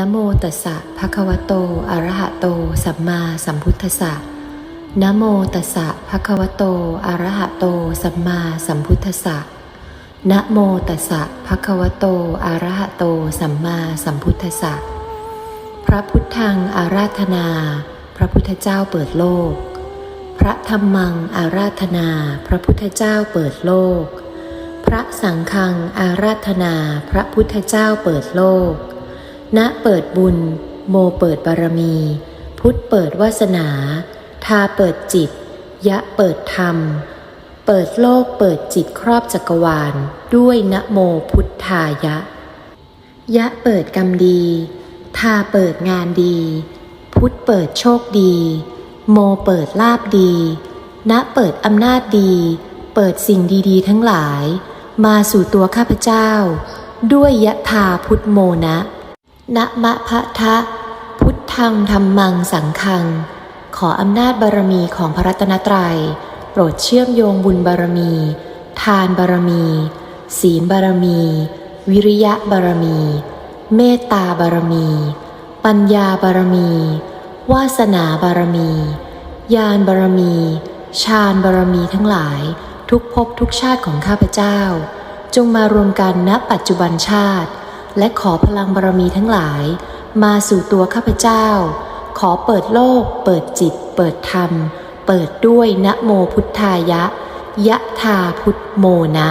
นะโมตัสสะภะคะวะโต อะระหะโต สัมมาสัมพุทธัสสะนะโมตัสสะภะคะวะโต อะระหะโต สัมมาสัมพุทธัสสะนะโมตัสสะภะคะวะโต อะระหะโต สัมมาสัมพุทธัสสะพระพุทธังอาราธนา พระพุทธเจ้าเปิดโลก พระธรรมังอาราธนา พระพุทธเจ้าเปิดโลก พระสังฆังอาราธนา พระพุทธเจ้าเปิดโลก ณเปิดบุญ โมเปิดบารมี พุทธเปิดวาสนา ทาเปิดจิต ยะเปิดธรรม เปิดโลกเปิดจิตครอบจักรวาล ด้วยนะโมพุทธายะ ยะเปิดกรรมดี ทาเปิดงานดี พุทธเปิดโชคดี โมเปิดลาบดีณเปิดอำนาจดี เปิดสิ่งดีๆ ทั้งหลาย มาสู่ตัวข้าพเจ้า ด้วยยะธาพุทธโมนะ นะมะพะทะ พุทธังธรรมังสังฆัง ขออำนาจบารมีของพระรัตนตรัย โปรดเชื่อมโยงบุญบารมี ทานบารมี ศีลบารมี วิริยะบารมี เมตตาบารมี ปัญญาบารมี วาสนาบารมี ญาณบารมีฌานบารมีทั้งหลายทุกภพทุกชาติของข้าพเจ้า จงมารวมกันณปัจจุบันชาติ และขอพลังบารมีทั้งหลาย มาสู่ตัวข้าพเจ้า ขอเปิดโลก เปิดจิต เปิดธรรม เปิดด้วยนะโมพุทธายะ ยะธาพุทธโมนะ